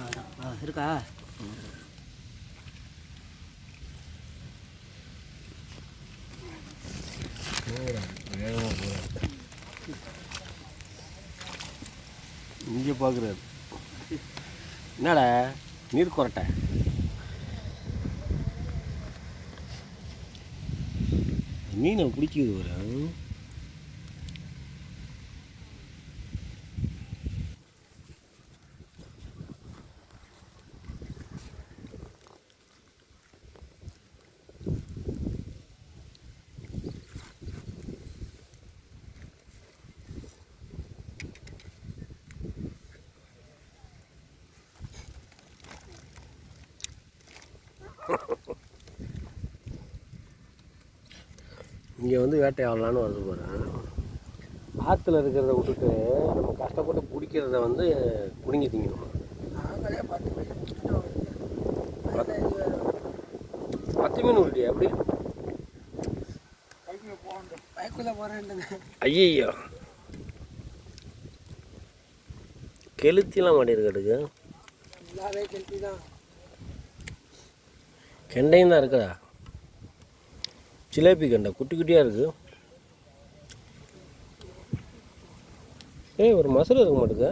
ஆ இருக்கா? இங்கே பார்க்குறாரு என்னடா நீர் கொரட்டை? மீனை பிடிக்குது ஒரு இங்கே வந்து வேட்டையாடலான்னு வருது போகிறேன் ஆற்றுல இருக்கிறத விட்டுட்டு நம்ம கஷ்டப்பட்டு பிடிக்கிறத வந்து பிடுங்கி திங்கணும். பத்து மீன் உருட்டி எப்படி? ஐயோ கெளுத்திலாம் தான் கெண்டையும் தான் இருக்குதா ஜிலேபி கெண்டை குட்டி குட்டியாக இருக்குது ஏய் ஒரு மசரு இருக்க மாட்டேங்க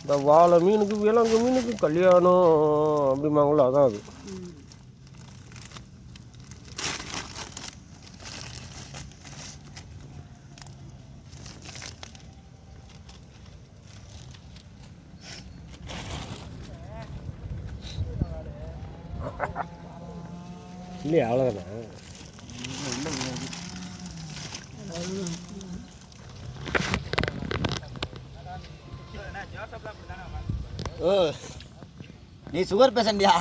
இந்த வாழை மீனுக்கு விலங்கு மீனுக்கு கல்யாணம் அப்படிம்பாங்களோ அதான் அது. இல்லையா அவ்வளோதானே ஓ நீ சுகர் பேஷண்ட்டியா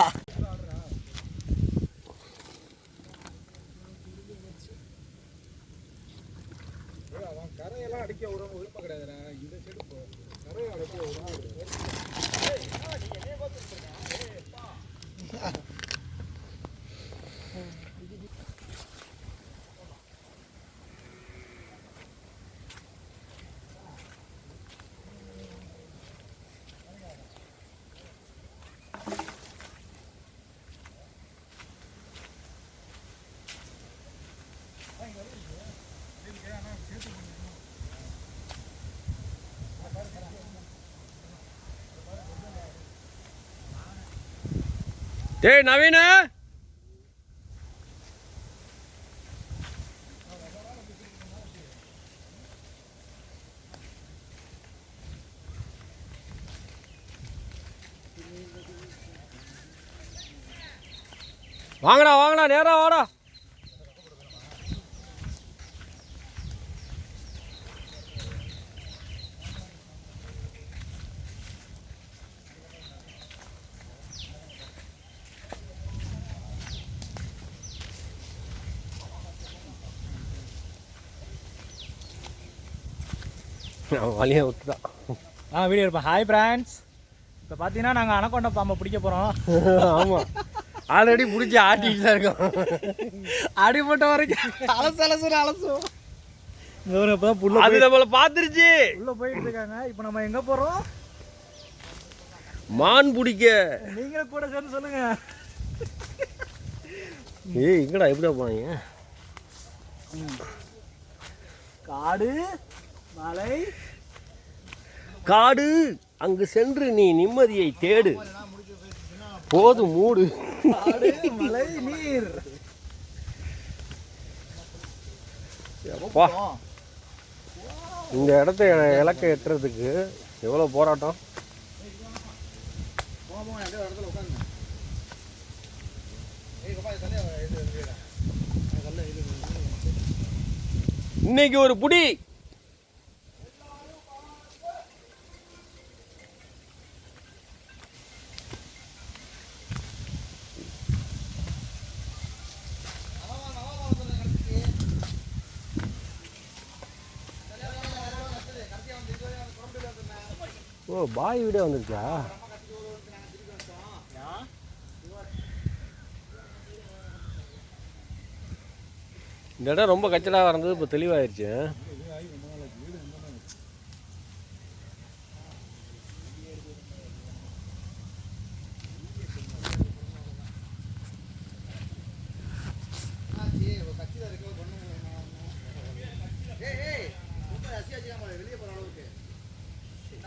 டேய் நவீன! வாங்கடா வாங்கடா நேரா வாடா. அவன் வழியை விட்டுதான் ஆ வீடியோ இருப்பேன் ஹாய் ஃப்ரெண்ட்ஸ் இப்போ பார்த்தீங்கன்னா நாங்கள் அனக்கொண்ட பாம்பை பிடிக்க போகிறோம் ஆமாம் ஆல்ரெடி பிடிச்சி ஆட்டிட்டு தான் இருக்கோம். அடிப்பட்ட வரைக்கும் அலசு அலசு அலசும் இவரு இப்போ புள்ள அது நம்மளை பார்த்துருச்சு உள்ள போயிட்டு இருக்காங்க. இப்போ நம்ம எங்கே போகிறோம் மான் பிடிக்க. நீங்களும் கூட சேர்ந்து சொல்லுங்க. ஏய் எங்கடா எப்படிடா போனீங்க? காடு மலை. காடு அங்கு சென்று நீ நிம்மதியை தேடு. போதும் மூடு. மலை நீர். இந்த இடத்த இலக்கை எட்டுறதுக்கு எவ்வளோ போராட்டம்? இன்னைக்கு ஒரு புடி. ஓ பாய் வீடே வந்துருச்சா இந்த இடம் ரொம்ப கச்சடாக இருந்தது இப்போ தெளிவாயிருச்சு.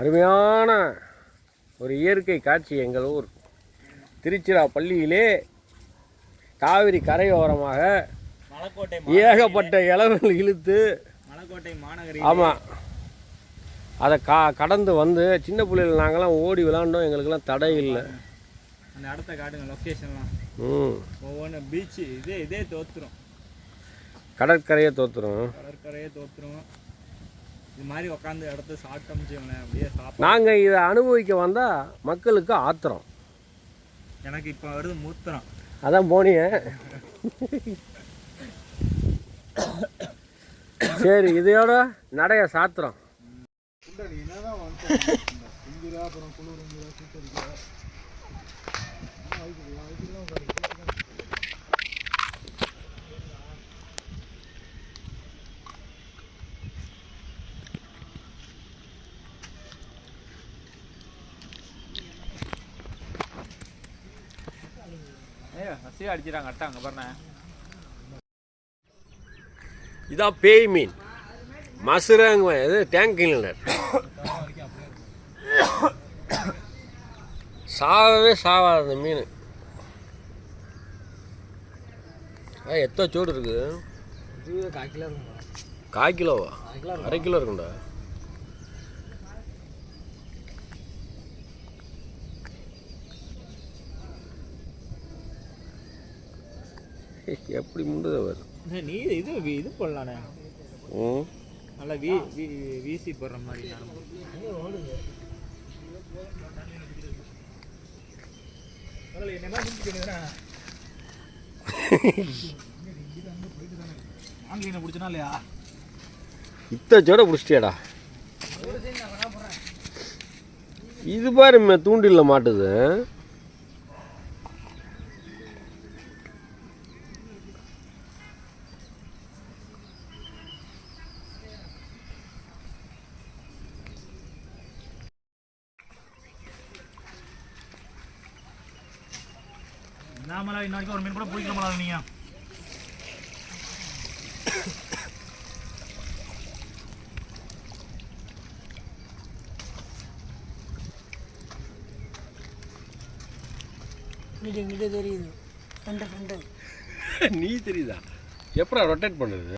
அருமையான ஒரு இயற்கை காட்சி எங்கள் ஊர். திருச்சிராப்பள்ளியிலே காவிரி கரையோரமாக ஏகப்பட்ட இளவல் இழுத்து மலைக்கோட்டை மாநகரி ஆமாம் அதை கா கடந்து வந்து சின்ன பிள்ளைகள் நாங்களாம் ஓடி விளாண்டோம். எங்களுக்கெல்லாம் தடை இல்லை. அந்த இடத்த காட்டுங்க லொக்கேஷன்லாம் ம். ஒவ்வொன்று பீச்சு இதே இதே தோத்துரும். கடற்கரையை தோத்துரும். கடற்கரையே தோத்துரும். இது மாதிரி உட்காந்து இடத்த சாப்பிட்டோம் வச்சுக்கோங்களேன் அப்படியே சாப்பிட நாங்கள் இதை அனுபவிக்க வந்தால் மக்களுக்கு ஆத்திரம். எனக்கு இப்போ வருது மூத்திரம். அதான் போனிய. சரி இதையோட நடைய சாத்திரம். அடிச்சிட்டாங்க பாருண்ணே. இதான் பேய் மீன். மசுராங்க இது டேங்க் கிளீனர் சாவவே சாவாது அந்த மீன். எத்தனை சோடு இருக்குது இருக்கும் கால் கிலோவா? அரை கிலோ இருக்கும்டா. எப்படி முண்டுத வரும் நீ இது இது போடலாண்ணே. ம் நல்லா வீ வீசி போடுற மாதிரி நானும் ஆங்கிலீனை பிடிச்சனா இல்லையா இத்த சோட பிடிச்சிட்டியாடா? இது பாரு தூண்டில்ல மாட்டுது. நாமளா இன்ன வரைக்கும் ஒரு மீன் கூட பிடிக்க முடியாது நீங்க. இங்கிட்ட இங்கிட்ட தெரியுது. ஃப்ரெண்டு ஃப்ரெண்டு நீ தெரியுதா? எப்படா ரொட்டேட் பண்ணுறது